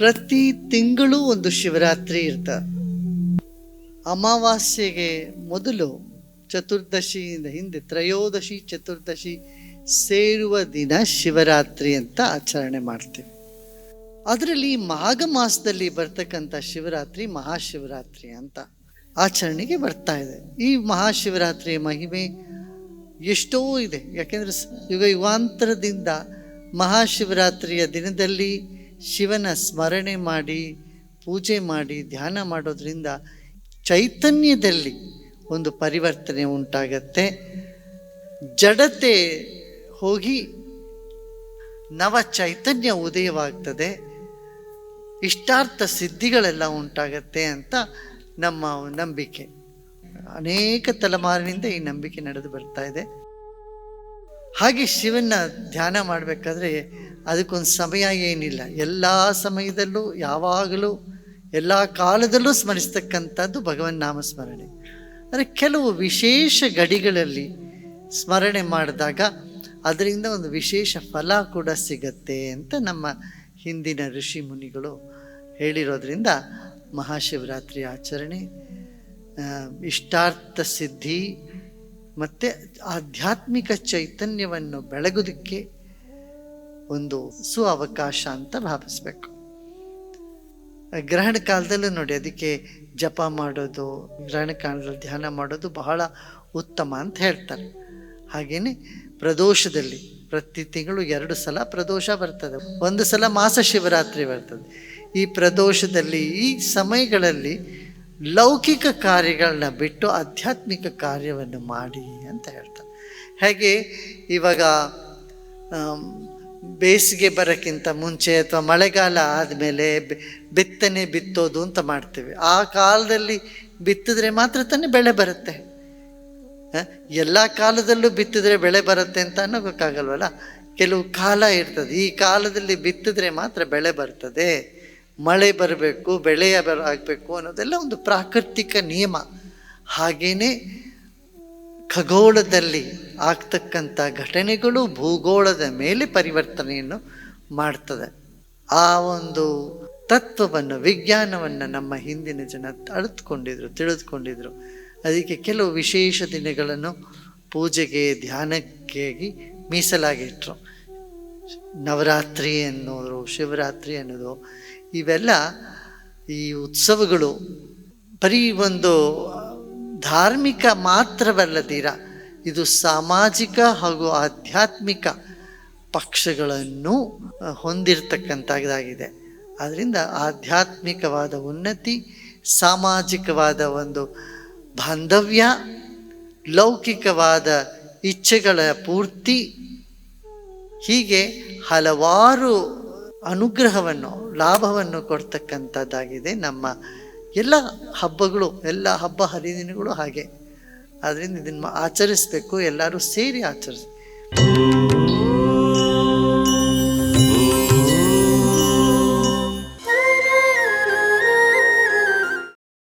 ಪ್ರತಿ ತಿಂಗಳು ಒಂದು ಶಿವರಾತ್ರಿ ಇರ್ತ. ಅಮಾವಾಸ್ಯೆಗೆ ಮೊದಲು ಚತುರ್ದಶಿಯಿಂದ ಹಿಂದೆ ತ್ರಯೋದಶಿ, ಚತುರ್ದಶಿ ಸೇರುವ ದಿನ ಶಿವರಾತ್ರಿ ಅಂತ ಆಚರಣೆ ಮಾಡ್ತೀವಿ. ಅದರಲ್ಲಿ ಮಾಘ ಮಾಸದಲ್ಲಿ ಬರ್ತಕ್ಕಂಥ ಶಿವರಾತ್ರಿ ಮಹಾಶಿವರಾತ್ರಿ ಅಂತ ಆಚರಣೆಗೆ ಬರ್ತಾ ಇದೆ. ಈ ಮಹಾಶಿವರಾತ್ರಿಯ ಮಹಿಮೆ ಎಷ್ಟೋ ಇದೆ. ಯಾಕೆಂದರೆ ಯುಗ ಯುಗಾಂತರದಿಂದ ಮಹಾಶಿವರಾತ್ರಿಯ ದಿನದಲ್ಲಿ ಶಿವನ ಸ್ಮರಣೆ ಮಾಡಿ, ಪೂಜೆ ಮಾಡಿ, ಧ್ಯಾನ ಮಾಡೋದ್ರಿಂದ ಚೈತನ್ಯದಲ್ಲಿ ಒಂದು ಪರಿವರ್ತನೆ ಉಂಟಾಗತ್ತೆ. ಜಡತೆ ಹೋಗಿ ನವ ಚೈತನ್ಯ ಉದಯವಾಗ್ತದೆ. ಇಷ್ಟಾರ್ಥ ಸಿದ್ಧಿಗಳೆಲ್ಲ ಉಂಟಾಗತ್ತೆ ಅಂತ ನಮ್ಮ ನಂಬಿಕೆ. ಅನೇಕ ತಲೆಮಾರಿನಿಂದ ಈ ನಂಬಿಕೆ ನಡೆದು ಬರ್ತಾ ಇದೆ. ಹಾಗೆ ಶಿವನ ಧ್ಯಾನ ಮಾಡಬೇಕಾದ್ರೆ ಅದಕ್ಕೊಂದು ಸಮಯ ಏನಿಲ್ಲ. ಎಲ್ಲ ಸಮಯದಲ್ಲೂ, ಯಾವಾಗಲೂ, ಎಲ್ಲ ಕಾಲದಲ್ಲೂ ಸ್ಮರಿಸ್ತಕ್ಕಂಥದ್ದು ಭಗವನ್ ನಾಮ ಸ್ಮರಣೆ ಅಂದರೆ ಕೆಲವು ವಿಶೇಷ ಗಡಿಗಳಲ್ಲಿ ಸ್ಮರಣೆ ಮಾಡಿದಾಗ ಅದರಿಂದ ಒಂದು ವಿಶೇಷ ಫಲ ಕೂಡ ಸಿಗತ್ತೆ ಅಂತ ನಮ್ಮ ಹಿಂದಿನ ಋಷಿ ಮುನಿಗಳು ಹೇಳಿರೋದ್ರಿಂದ ಮಹಾಶಿವರಾತ್ರಿ ಆಚರಣೆ ಇಷ್ಟಾರ್ಥ ಸಿದ್ಧಿ ಮತ್ತು ಆಧ್ಯಾತ್ಮಿಕ ಚೈತನ್ಯವನ್ನು ಬೆಳಗೋದಕ್ಕೆ ಒಂದು ಸು ಅವಕಾಶ ಅಂತ ಭಾವಿಸ್ಬೇಕು. ಗ್ರಹಣ ಕಾಲದಲ್ಲೂ ನೋಡಿ ಅದಕ್ಕೆ ಜಪ ಮಾಡೋದು, ಗ್ರಹಣ ಕಾಲದಲ್ಲಿ ಧ್ಯಾನ ಮಾಡೋದು ಬಹಳ ಉತ್ತಮ ಅಂತ ಹೇಳ್ತಾರೆ. ಹಾಗೆಯೇ ಪ್ರದೋಷದಲ್ಲಿ ಪ್ರತಿ ತಿಂಗಳು ಎರಡು ಸಲ ಪ್ರದೋಷ ಬರ್ತದೆ. ಒಂದು ಸಲ ಮಾಸ ಶಿವರಾತ್ರಿ ಬರ್ತದೆ. ಈ ಪ್ರದೋಷದಲ್ಲಿ ಈ ಸಮಯಗಳಲ್ಲಿ ಲೌಕಿಕ ಕಾರ್ಯಗಳನ್ನ ಬಿಟ್ಟು ಆಧ್ಯಾತ್ಮಿಕ ಕಾರ್ಯವನ್ನು ಮಾಡಿ ಅಂತ ಹೇಳ್ತಾರೆ. ಹೇಗೆ ಇವಾಗ ಬೇಸಿಗೆ ಬರೋಕ್ಕಿಂತ ಮುಂಚೆ ಅಥವಾ ಮಳೆಗಾಲ ಆದಮೇಲೆ ಬಿತ್ತನೆ ಬಿತ್ತೋದು ಅಂತ ಮಾಡ್ತೇವೆ. ಆ ಕಾಲದಲ್ಲಿ ಬಿತ್ತಿದ್ರೆ ಮಾತ್ರ ತಾನೇ ಬೆಳೆ ಬರುತ್ತೆ. ಎಲ್ಲ ಕಾಲದಲ್ಲೂ ಬಿತ್ತಿದ್ರೆ ಬೆಳೆ ಬರುತ್ತೆ ಅಂತ ಅನ್ನೋಕ್ಕಾಗಲ್ವಲ್ಲ? ಕೆಲವು ಕಾಲ ಇರ್ತದೆ. ಈ ಕಾಲದಲ್ಲಿ ಬಿತ್ತಿದ್ರೆ ಮಾತ್ರ ಬೆಳೆ ಬರ್ತದೆ. ಮಳೆ ಬರಬೇಕು, ಬೆಳೆಯ ಬರ ಆಗಬೇಕು ಅನ್ನೋದೆಲ್ಲ ಒಂದು ಪ್ರಾಕೃತಿಕ ನಿಯಮ. ಹಾಗೇನೆ ಖಗೋಳದಲ್ಲಿ ಆಗ್ತಕ್ಕಂಥ ಘಟನೆಗಳು ಭೂಗೋಳದ ಮೇಲೆ ಪರಿವರ್ತನೆಯನ್ನು ಮಾಡ್ತದೆ. ಆ ಒಂದು ತತ್ವವನ್ನು, ವಿಜ್ಞಾನವನ್ನು ನಮ್ಮ ಹಿಂದಿನ ಜನ ಅಳತ್ಕೊಂಡಿದ್ರು, ತಿಳಿದುಕೊಂಡಿದ್ರು. ಅದಕ್ಕೆ ಕೆಲವು ವಿಶೇಷ ದಿನಗಳನ್ನು ಪೂಜೆಗೆ, ಧ್ಯಾನಕ್ಕಾಗಿ ಮೀಸಲಾಗಿಟ್ರು. ನವರಾತ್ರಿ ಅನ್ನೋದು ಶಿವರಾತ್ರಿ ಅನ್ನೋದು ಇವೆಲ್ಲ ಈ ಉತ್ಸವಗಳು ಬರೀ ಒಂದು ಧಾರ್ಮಿಕ ಮಾತ್ರವಲ್ಲದಿರ, ಇದು ಸಾಮಾಜಿಕ ಹಾಗೂ ಆಧ್ಯಾತ್ಮಿಕ ಪಕ್ಷಗಳನ್ನು ಹೊಂದಿರತಕ್ಕಂಥದ್ದಾಗಿದೆ ಆದ್ದರಿಂದ ಆಧ್ಯಾತ್ಮಿಕವಾದ ಉನ್ನತಿ, ಸಾಮಾಜಿಕವಾದ ಒಂದು ಬಾಂಧವ್ಯ, ಲೌಕಿಕವಾದ ಇಚ್ಛೆಗಳ ಪೂರ್ತಿ, ಹೀಗೆ ಹಲವಾರು ಅನುಗ್ರಹವನ್ನು, ಲಾಭವನ್ನು ಕೊಡ್ತಕ್ಕಂಥದ್ದಾಗಿದೆ ನಮ್ಮ ಎಲ್ಲ ಹಬ್ಬಗಳು ಎಲ್ಲ ಹಬ್ಬ ಹರಿದಿನಗಳು ಹಾಗೆ. ಆದ್ದರಿಂದ ಇದನ್ನು ಆಚರಿಸಬೇಕು ಎಲ್ಲರೂ ಸೇರಿ ಆಚರಿಸಿ.